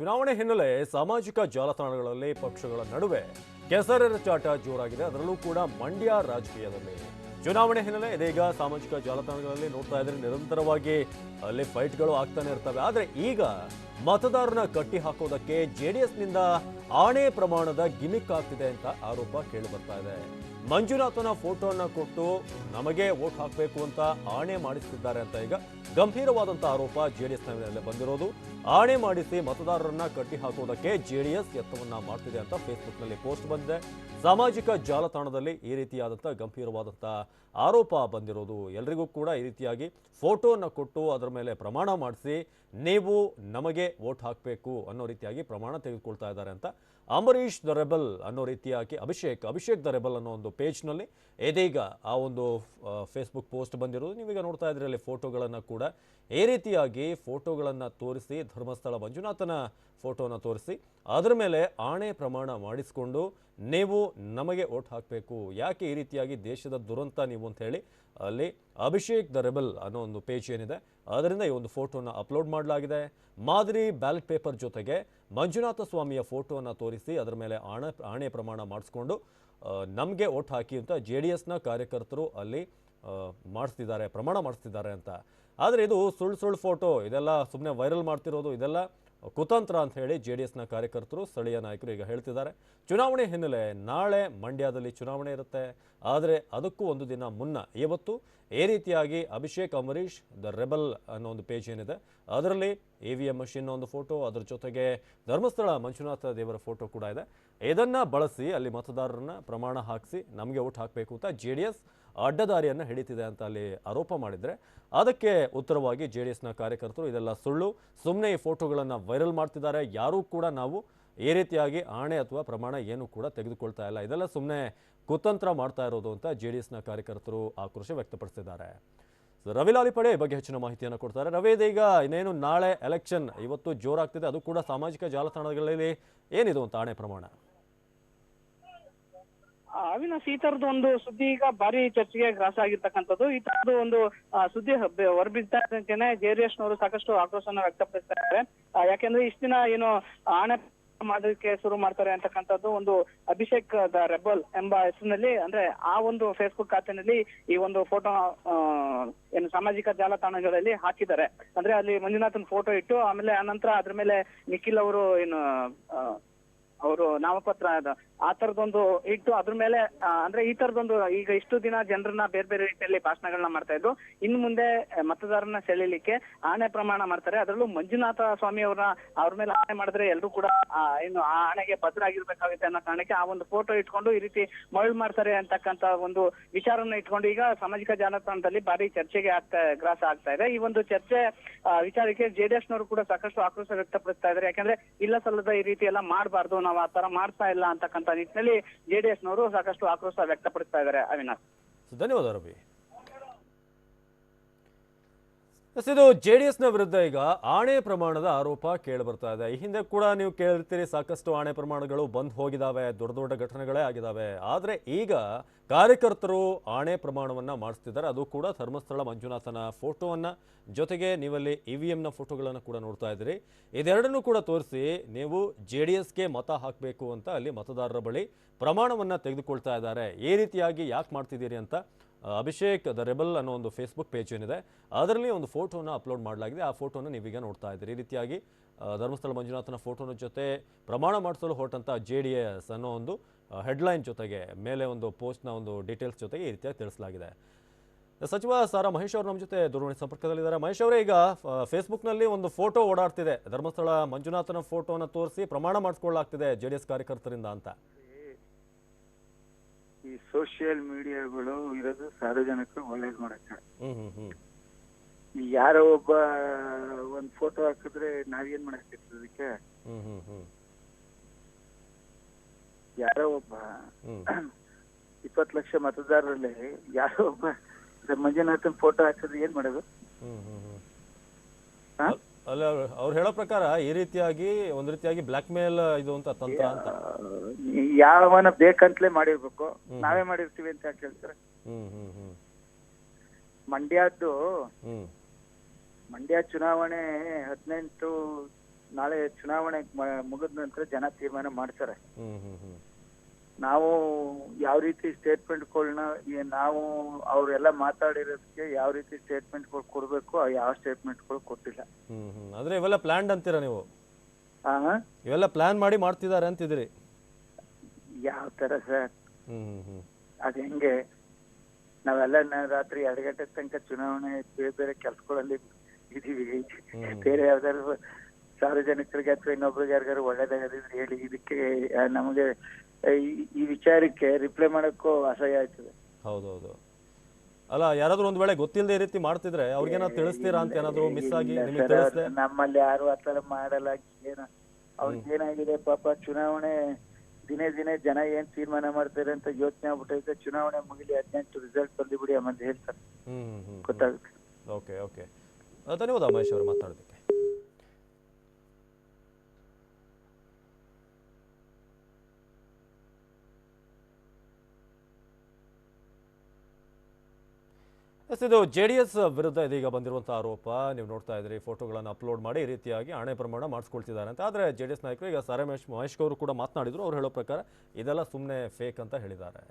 ಚುನಾವಣೆ ಹಿನ್ನೆಲೆ ಸಾಮಾಜಿಕ ಜಾಲತಾಣಗಳಲ್ಲಿ ಪಕ್ಷಗಳ ನಡುವೆ ಕೆಸರೆರಚಾಟ ಜೋರಾಗಿದೆ. ಅದರಲ್ಲೂ ಕೂಡ ಮಂಡ್ಯ ರಾಜಕೀಯದಲ್ಲಿ. ಚುನಾವಣೆ ಹಿನ್ನೆಲೆ ಇದೀಗ ಸಾಮಾಜಿಕ ಜಾಲತಾಣಗಳಲ್ಲಿ ನೋಡ್ತಾ ಇದ್ರೆ ನಿರಂತರವಾಗಿ ಅಲ್ಲಿ ಫೈಟ್ಗಳು ಆಗ್ತಾನೆ ಇರ್ತವೆ. ಆದರೆ ಈಗ ಮತದಾರನ ಕಟ್ಟಿ ಹಾಕೋದಕ್ಕೆ ಜೆಡಿಎಸ್ನಿಂದ ಆಣೆ ಪ್ರಮಾಣದ ಗಿಮಿಕ್ ಆಗ್ತಿದೆ ಅಂತ ಆರೋಪ ಕೇಳಿ ಬರ್ತಾ ಇದೆ. ಮಂಜುನಾಥನ ಫೋಟೋನ ಕೊಟ್ಟು ನಮಗೆ ವೋಟ್ ಹಾಕಬೇಕು ಅಂತ ಆಣೆ ಮಾಡಿಸ್ತಿದ್ದಾರೆ ಅಂತ ಈಗ ಗಂಭೀರವಾದಂಥ ಆರೋಪ ಜೆ ಜೆಡಿಎಸ್ ಮೇಲೆ ಬಂದಿರೋದು. ಆಣೆ ಮಾಡಿಸಿ ಮತದಾರರನ್ನ ಕಟ್ಟಿ ಹಾಕೋದಕ್ಕೆ ಎಸ್ ಯತ್ನವನ್ನ ಮಾಡ್ತಿದೆ ಅಂತ ಫೇಸ್ಬುಕ್ನಲ್ಲಿ ಪೋಸ್ಟ್ ಬಂದಿದೆ. ಸಾಮಾಜಿಕ ಜಾಲತಾಣದಲ್ಲಿ ಈ ರೀತಿಯಾದಂಥ ಗಂಭೀರವಾದಂಥ ಆರೋಪ ಬಂದಿರೋದು. ಎಲ್ರಿಗೂ ಕೂಡ ಈ ರೀತಿಯಾಗಿ ಫೋಟೋನ ಕೊಟ್ಟು ಅದರ ಮೇಲೆ ಪ್ರಮಾಣ ಮಾಡಿಸಿ ನೀವು ನಮಗೆ ವೋಟ್ ಹಾಕಬೇಕು ಅನ್ನೋ ರೀತಿಯಾಗಿ ಪ್ರಮಾಣ ತೆಗೆದುಕೊಳ್ತಾ ಇದ್ದಾರೆ ಅಂತ ಅಂಬರೀಶ್ ದ ರೆಬಲ್ ಅನ್ನೋ ರೀತಿಯಾಗಿ ಅಭಿಷೇಕ್ ಅಭಿಷೇಕ್ ದ ರೆಬಲ್ ಅನ್ನೋ ಒಂದು ಪೇಜ್ನಲ್ಲಿ ಇದೀಗ ಆ ಒಂದು ಫೇಸ್ಬುಕ್ ಪೋಸ್ಟ್ ಬಂದಿರೋದು. ನೀವೀಗ ನೋಡ್ತಾ ಇದ್ರಿ ಅಲ್ಲಿ ಫೋಟೋಗಳನ್ನು ಕೂಡ. ಈ ರೀತಿಯಾಗಿ ಫೋಟೋಗಳನ್ನು ತೋರಿಸಿ, ಧರ್ಮಸ್ಥಳ ಮಂಜುನಾಥನ ಫೋಟೋನ ತೋರಿಸಿ, ಅದರ ಮೇಲೆ ಆಣೆ ಪ್ರಮಾಣ ಮಾಡಿಸಿಕೊಂಡು ನೀವು ನಮಗೆ ಓಟ್ ಹಾಕಬೇಕು. ಯಾಕೆ ಈ ರೀತಿಯಾಗಿ ದೇಶದ ದುರಂತ ನೀವು ಅಂತ ಹೇಳಿ ಅಲ್ಲಿ ಅಭಿಷೇಕ್ ದ ರೆಬಲ್ ಅನ್ನೋ ಒಂದು ಪೇಜ್ ಏನಿದೆ. ಅದರಿಂದ ಈ ಒಂದು ಫೋಟೋನ ಅಪ್ಲೋಡ್ ಮಾಡಲಾಗಿದೆ. ಮಾದರಿ ಬ್ಯಾಲೆಟ್ ಪೇಪರ್ ಜೊತೆಗೆ ಮಂಜುನಾಥ ಸ್ವಾಮಿಯ ಫೋಟೋವನ್ನು ತೋರಿಸಿ ಅದರ ಮೇಲೆ ಆಣೆ ಆಣೆ ಪ್ರಮಾಣ ಮಾಡಿಸ್ಕೊಂಡು ನಮಗೆ ಓಟ್ ಹಾಕಿ ಅಂತ ಜೆ ಡಿ ಎಸ್ನ ಕಾರ್ಯಕರ್ತರು ಅಲ್ಲಿ ಮಾಡಿಸ್ತಿದ್ದಾರೆ, ಪ್ರಮಾಣ ಮಾಡಿಸ್ತಿದ್ದಾರೆ ಅಂತ. ಆದರೆ ಇದು ಸುಳ್ಳು ಸುಳ್ಳು ಫೋಟೋ ಇದೆಲ್ಲ ಸುಮ್ಮನೆ ವೈರಲ್ ಮಾಡ್ತಿರೋದು, ಇದೆಲ್ಲ ಕುತಂತ್ರ ಅಂತ ಹೇಳಿ ಜೆ ಡಿ ಎಸ್ನ ಕಾರ್ಯಕರ್ತರು ಸ್ಥಳೀಯ ನಾಯಕರು ಈಗ ಹೇಳ್ತಿದ್ದಾರೆ. ಚುನಾವಣೆ ಹಿನ್ನೆಲೆ ನಾಳೆ ಮಂಡ್ಯದಲ್ಲಿ ಚುನಾವಣೆ ಇರುತ್ತೆ. ಆದರೆ ಅದಕ್ಕೂ ಒಂದು ದಿನ ಮುನ್ನ ಇವತ್ತು ಈ ರೀತಿಯಾಗಿ ಅಭಿಷೇಕ್, ಅಂಬರೀಷ್, ದ ರೆಬಲ್ ಅನ್ನೋ ಒಂದು ಪೇಜ್ ಏನಿದೆ, ಅದರಲ್ಲಿ ಎ ವಿ ಎಂ ಮಷಿನ್ನ ಒಂದು ಫೋಟೋ, ಅದರ ಜೊತೆಗೆ ಧರ್ಮಸ್ಥಳ ಮಂಜುನಾಥ ದೇವರ ಫೋಟೋ ಕೂಡ ಇದೆ. ಇದನ್ನ ಬಳಸಿ ಅಲ್ಲಿ ಮತದಾರರನ್ನ ಪ್ರಮಾಣ ಹಾಕಿಸಿ ನಮಗೆ ಓಟ್ ಹಾಕಬೇಕು ಅಂತ ಜೆ ಡಿ ಎಸ್ ಅಡ್ಡದಾರಿಯನ್ನು ಹಿಡಿತಿದೆ ಅಂತ ಅಲ್ಲಿ ಆರೋಪ ಮಾಡಿದರೆ, ಅದಕ್ಕೆ ಉತ್ತರವಾಗಿ ಜೆ ಡಿ ಎಸ್ನ ಕಾರ್ಯಕರ್ತರು ಇದೆಲ್ಲ ಸುಳ್ಳು ಸುಮ್ಮನೆ ಈ ಫೋಟೋಗಳನ್ನು ವೈರಲ್ ಮಾಡ್ತಿದ್ದಾರೆ, ಯಾರೂ ಕೂಡ ನಾವು ಈ ರೀತಿಯಾಗಿ ಆಣೆ ಅಥವಾ ಪ್ರಮಾಣ ಏನು ಕೂಡ ತೆಗೆದುಕೊಳ್ತಾ ಇಲ್ಲ. ಇದೆಲ್ಲ ಸುಮ್ಮನೆ ಕುತಂತ್ರ ಮಾಡ್ತಾ ಇರೋದು ಅಂತ ಜೆ ಡಿ ಎಸ್ನ ಕಾರ್ಯಕರ್ತರು ಆಕ್ರೋಶ ವ್ಯಕ್ತಪಡಿಸಿದ್ದಾರೆ. ರವಿ ಲಾಲಿಪಡೆ ಬಗ್ಗೆ ಹೆಚ್ಚಿನ ಮಾಹಿತಿಯನ್ನು ಕೊಡ್ತಾರೆ. ರವಿ, ಇದೀಗ ಇನ್ನೇನು ನಾಳೆ ಎಲೆಕ್ಷನ್, ಇವತ್ತು ಜೋರಾಗ್ತಿದೆ, ಅದು ಕೂಡ ಸಾಮಾಜಿಕ ಜಾಲತಾಣಗಳಲ್ಲಿ ಏನಿದು ಅಂತ ಆಣೆ ಪ್ರಮಾಣ? ಅವಿನಾಶ್, ಈ ತರದ ಒಂದು ಸುದ್ದಿ ಈಗ ಭಾರಿ ಚರ್ಚೆಗೆ ಗ್ರಾಸ ಆಗಿರ್ತಕ್ಕಂಥದ್ದು. ಈ ತರದ ಒಂದು ಸುದ್ದಿ ಹೊರಬಿದ್ದಂತೆನೆ ಜೆಡಿಎಸ್ ನವರು ಸಾಕಷ್ಟು ಆಕ್ರೋಶನ ವ್ಯಕ್ತಪಡಿಸ್ತಾ ಇದ್ದಾರೆ. ಯಾಕೆಂದ್ರೆ ಇಷ್ಟ ದಿನ ಏನು ಆಣೆ ಮಾಡೋದಕ್ಕೆ ಶುರು ಮಾಡ್ತಾರೆ ಅಂತಕ್ಕಂಥದ್ದು ಒಂದು ಅಭಿಷೇಕ್ ದ ರೆಬಲ್ ಎಂಬ ಹೆಸರಿನಲ್ಲಿ, ಅಂದ್ರೆ ಆ ಒಂದು ಫೇಸ್ಬುಕ್ ಖಾತೆನಲ್ಲಿ ಈ ಒಂದು ಫೋಟೋ ಏನು ಸಾಮಾಜಿಕ ಜಾಲತಾಣಗಳಲ್ಲಿ ಹಾಕಿದ್ದಾರೆ. ಅಂದ್ರೆ ಅಲ್ಲಿ ಮಂಜುನಾಥನ್ ಫೋಟೋ ಇಟ್ಟು, ಆಮೇಲೆ ಆನಂತರ ಅದ್ರ ಮೇಲೆ ನಿಖಿಲ್ ಅವರು ಏನು ಅವರು ನಾಮಪತ್ರ ಆ ತರದೊಂದು ಇಟ್ಟು ಅದ್ರ ಮೇಲೆ ಅಂದ್ರೆ ಈ ತರದೊಂದು ಈಗ ಇಷ್ಟು ದಿನ ಜನರನ್ನ ಬೇರೆ ಬೇರೆ ರೀತಿಯಲ್ಲಿ ಭಾಷಣಗಳನ್ನ ಮಾಡ್ತಾ ಇದ್ರು. ಇನ್ ಮುಂದೆ ಮತದಾರರನ್ನ ಸೆಳೆಯಲಿಕ್ಕೆ ಆಣೆ ಪ್ರಮಾಣ ಮಾಡ್ತಾರೆ. ಅದರಲ್ಲೂ ಮಂಜುನಾಥ ಸ್ವಾಮಿ ಅವರ ಅವ್ರ ಮೇಲೆ ಆಣೆ ಮಾಡಿದ್ರೆ ಎಲ್ಲರೂ ಕೂಡ ಏನು ಆ ಆಣೆಗೆ ಭದ್ರಾಗಿರ್ಬೇಕಾಗುತ್ತೆ ಅನ್ನೋ ಕಾರಣಕ್ಕೆ ಆ ಒಂದು ಫೋಟೋ ಇಟ್ಕೊಂಡು ಈ ರೀತಿ ಮರಳು ಮಾಡ್ತಾರೆ ಅಂತಕ್ಕಂತ ಒಂದು ವಿಚಾರವನ್ನ ಇಟ್ಕೊಂಡು ಈಗ ಸಾಮಾಜಿಕ ಜಾಲತಾಣದಲ್ಲಿ ಭಾರಿ ಚರ್ಚೆಗೆ ಆಗ್ತಾ, ಗ್ರಾಸ ಆಗ್ತಾ ಇದೆ. ಈ ಒಂದು ಚರ್ಚೆ ವಿಚಾರಕ್ಕೆ ಜೆಡಿಎಸ್ ನವರು ಕೂಡ ಸಾಕಷ್ಟು ಆಕ್ರೋಶ ವ್ಯಕ್ತಪಡಿಸ್ತಾ ಇದ್ದಾರೆ. ಯಾಕಂದ್ರೆ ಇಲ್ಲ ಸಲ್ಲದ ಈ ರೀತಿ ಎಲ್ಲ ಮಾಡಬಾರ್ದು ನಾವು ಆ ತರ ಮಾಡ್ತಾ ಇಲ್ಲ ಅಂತಕ್ಕಂತ ನಿಟ್ಟಿನಲ್ಲಿ ಜೆಡಿಎಸ್ ನವರು ಸಾಕಷ್ಟು ಆಕ್ರೋಶ ವ್ಯಕ್ತಪಡಿಸ್ತಾ ಇದ್ದಾರೆ, ಅವಿನಾಶ್. ಧನ್ಯವಾದ ರವಿ ಎಸ್, ಇದು ಜೆ ಡಿ ಎಸ್ನ ವಿರುದ್ಧ ಈಗ ಆಣೆ ಪ್ರಮಾಣದ ಆರೋಪ ಕೇಳಿ ಬರ್ತಾ ಇದೆ. ಈ ಹಿಂದೆ ಕೂಡ ನೀವು ಕೇಳಿರ್ತೀರಿ, ಸಾಕಷ್ಟು ಆಣೆ ಪ್ರಮಾಣಗಳು ಬಂದ್ ಹೋಗಿದಾವೆ, ದೊಡ್ಡ ದೊಡ್ಡ ಘಟನೆಗಳೇ ಆಗಿದಾವೆ. ಆದರೆ ಈಗ ಕಾರ್ಯಕರ್ತರು ಆಣೆ ಪ್ರಮಾಣವನ್ನು ಮಾಡಿಸ್ತಿದ್ದಾರೆ. ಅದು ಕೂಡ ಧರ್ಮಸ್ಥಳ ಮಂಜುನಾಥನ ಫೋಟೋವನ್ನು. ಜೊತೆಗೆ ನೀವಲ್ಲಿ ಇ ವಿ ಎಮ್ನ ಫೋಟೋಗಳನ್ನು ಕೂಡ ನೋಡ್ತಾ ಇದ್ದೀರಿ. ಇದೆರಡನ್ನೂ ಕೂಡ ತೋರಿಸಿ ನೀವು ಜೆ ಡಿ ಎಸ್ಗೆ ಮತ ಹಾಕಬೇಕು ಅಂತ ಅಲ್ಲಿ ಮತದಾರರ ಬಳಿ ಪ್ರಮಾಣವನ್ನು ತೆಗೆದುಕೊಳ್ತಾ ಇದ್ದಾರೆ. ಈ ರೀತಿಯಾಗಿ ಯಾಕೆ ಮಾಡ್ತಿದ್ದೀರಿ ಅಂತ ಅಭಿಷೇಕ್ ದ ರೆಬಲ್ ಅನ್ನೋ ಒಂದು ಫೇಸ್ಬುಕ್ ಪೇಜ್ ಏನಿದೆ, ಅದರಲ್ಲಿ ಒಂದು ಫೋಟೋನ ಅಪ್ಲೋಡ್ ಮಾಡಲಾಗಿದೆ. ಆ ಫೋಟೋನ ನೀವೀಗ ನೋಡ್ತಾ ಇದ್ದೀರಿ. ಈ ರೀತಿಯಾಗಿ ಧರ್ಮಸ್ಥಳ ಮಂಜುನಾಥನ ಫೋಟೋನ ಜೊತೆ ಪ್ರಮಾಣ ಮಾಡಿಸಲು ಹೊರಟಂಥ ಜೆ ಡಿ ಎಸ್ ಅನ್ನೋ ಒಂದು ಹೆಡ್ಲೈನ್ ಜೊತೆಗೆ ಮೇಲೆ ಒಂದು ಪೋಸ್ಟ್ನ ಒಂದು ಡೀಟೇಲ್ಸ್ ಜೊತೆಗೆ ಈ ರೀತಿಯಾಗಿ ತಿಳಿಸಲಾಗಿದೆ. ಸಚಿವ ಸಾರ ಮಹೇಶ್ ಅವರು ನಮ್ಮ ಜೊತೆ ದೂರವಾಣಿ ಸಂಪರ್ಕದಲ್ಲಿದ್ದಾರೆ. ಮಹೇಶ್ ಅವರೇ, ಈಗ ಫೇಸ್ಬುಕ್ನಲ್ಲಿ ಒಂದು ಫೋಟೋ ಓಡಾಡ್ತಿದೆ. ಧರ್ಮಸ್ಥಳ ಮಂಜುನಾಥನ ಫೋಟೋನ ತೋರಿಸಿ ಪ್ರಮಾಣ ಮಾಡಿಸ್ಕೊಳ್ಳಾಗ್ತಿದೆ ಜೆ ಎಸ್ ಕಾರ್ಯಕರ್ತರಿಂದ ಅಂತ. ಈ ಸೋಷಿಯಲ್ ಮೀಡಿಯಾಗಳು ಇರೋದು ಸಾರ್ವಜನಿಕರು ಒಳ್ಳೇದ್ ಮಾಡಕ್ಕೆ. ಯಾರೋ ಒಬ್ಬ ಒಂದ್ ಫೋಟೋ ಹಾಕಿದ್ರೆ ನಾವೇನ್ ಮಾಡಕ್ಕಿರ್ತದೆ ಅದಕ್ಕೆ? ಯಾರೋ ಒಬ್ಬ ಇಪ್ಪತ್ ಲಕ್ಷ ಮತದಾರರಲ್ಲಿ ಯಾರೋ ಒಬ್ಬ ಮಂಜುನಾಥನ್ ಫೋಟೋ ಹಾಕಿದ್ರೆ ಏನ್ ಮಾಡೋದು? ಅಲ್ಲ ಅವ್ರು ಹೇಳೋ ಪ್ರಕಾರ ಈ ರೀತಿಯಾಗಿ ಒಂದ್ ರೀತಿಯಾಗಿ ಬ್ಲಾಕ್ ಮೇಲ್ ಇದು ಅಂತ ತಂತ್ರ ಅಂತ. ಯಾವನ ಬೇಕಂತಲೇ ಮಾಡಿರ್ಬೇಕು. ನಾವೇ ಮಾಡಿರ್ತೀವಿ ಅಂತ ಯಾಕೆ ಹೇಳ್ತಾರೆ? ಹ್ಮ್ ಹ್ಮ್ ಹ್ಮ್. ಮಂಡ್ಯದ್ದು ಹ್ಮ್. ಮಂಡ್ಯ ಚುನಾವಣೆ ಹದಿನೆಂಟು ನಾಳೆ ಚುನಾವಣೆ ಮುಗಿದ ನಂತರ ಜನ ತೀರ್ಮಾನ ಮಾಡ್ತಾರೆ. ಹ್ಮ್ ಹ್ಮ್ ಹ್ಮ್. ನಾವು ಯಾವ ರೀತಿ ಸ್ಟೇಟ್ಮೆಂಟ್ಗಳನ್ನ ನಾವು ಅವರೆಲ್ಲ ಮಾತಾಡಿರೋದಕ್ಕೆ ಯಾವ ರೀತಿ ಸ್ಟೇಟ್ಮೆಂಟ್ಗಳು ಕೊಡಬೇಕು ಯಾವ ಸ್ಟೇಟ್ಮೆಂಟ್ಗಳು ಕೊಟ್ಟಿಲ್ಲ. ಹ್ಮ್ ಅಂದ್ರೆ ಇವೆಲ್ಲ ಪ್ಲಾನ್ಡ್ ಅಂತೀರಾ ನೀವು? ಆ? ಇವೆಲ್ಲ ಪ್ಲಾನ್ ಮಾಡಿ ಮಾಡ್ತಿದ್ದಾರೆ ಅಂತಿದ್ರಿ ಯಾವ ತರ ಸರ್? ಹ್ಮ್ ಹ್ಮ್ ಹ್ಮ್. ಅದ್ ಹೆಂಗೆ? ನಾವೆಲ್ಲ ನ- ರಾತ್ರಿ ಎರಡು ಗಂಟೆ ತನಕ ಚುನಾವಣೆ ಬೇರೆ ಬೇರೆ ಕೆಲ್ಸಗಳಲ್ಲಿ ಇದೀವಿ. ಬೇರೆ ಯಾವ್ದಾದ್ರು ಸಾರ್ವಜನಿಕರಿಗೆ ಅಥವಾ ಇನ್ನೊಬ್ರಿಗೆ ಯಾರಿಗಾರು ಒಳ್ಳೇದಾಗದಿದ್ರೆ ಹೇಳಿ ಇದಕ್ಕೆ ನಮಗೆ ಈ- ವಿಚಾರಕ್ಕೆ ರಿಪ್ಲೈ ಮಾಡಕ್ಕೂ ಅಸಹ್ಯ ಆಯ್ತದೆ ಹೌದೌದು. ಅಲ್ಲ ಯಾರಾದ್ರೂ ಒಂದ್ ವೇಳೆ ಗೊತ್ತಿಲ್ಲದೆ ಈ ರೀತಿ ಮಾಡ್ತಿದ್ರೆ ಅವ್ರಿಗೇನ ತಿಳಿಸ್ತೀರಾ ಅಂತ ಏನಾದ್ರು ಮಿಸ್ ಆಗಿ ನಿಮಗೆ ಸರ್, ತಿಳಿಸ್ದೆ? ನಮ್ಮಲ್ಲಿ ಯಾರು ಆತರ ಮಾಡಲ್ಲ ಏನ ಅವ್ರಿಗೆ ಏನಾಗಿದೆ ಪಾಪ ಚುನಾವಣೆ ದಿನೇ ದಿನೇ ಜನ ಏನ್ ತೀರ್ಮಾನ ಮಾಡ್ತಾರೆ ಅಂತ ಯೋಚನೆ ಆಗ್ಬಿಟ್ಟೈತೆ ಚುನಾವಣೆ ಮುಗಿಲಿ ಹದಿನೆಂಟು ರಿಸಲ್ಟ್ ಬಂದಿಬಿಡಿ ಹೇಳ್ತಾರೆ. ಹ್ಮ್ ಹ್ಮ್ ಹ್ಮ್. ಗೊತ್ತಾಗುತ್ತೆ. Okay okay. ಧನ್ಯವಾದ ಮಹೇಶ್ ಅವರು ಮಾತಾಡೋದಕ್ಕೆ ಎಸ್, ಇದು ಜೆ ಡಿ ಎಸ್ ವಿರುದ್ಧ ಇದೀಗ ಬಂದಿರುವಂಥ ಆರೋಪ. ನೀವು ನೋಡ್ತಾ ಇದ್ರಿ ಫೋಟೋಗಳನ್ನು ಅಪ್ಲೋಡ್ ಮಾಡಿ ಈ ರೀತಿಯಾಗಿ ಹಣೆ ಪ್ರಮಾಣ ಮಾಡಿಸ್ಕೊಳ್ತಿದ್ದಾರೆ ಅಂತ. ಆದರೆ ಜೆ ಡಿ ಎಸ್ ನಾಯಕರು ಈಗ ಸರ್ ಮಹೇಶ್ ಮಹೇಶ್ ಕೂಡ ಮಾತನಾಡಿದ್ರು. ಅವ್ರು ಹೇಳೋ ಪ್ರಕಾರ ಇದೆಲ್ಲ ಸುಮ್ಮನೆ ಫೇಕ್ ಅಂತ ಹೇಳಿದ್ದಾರೆ.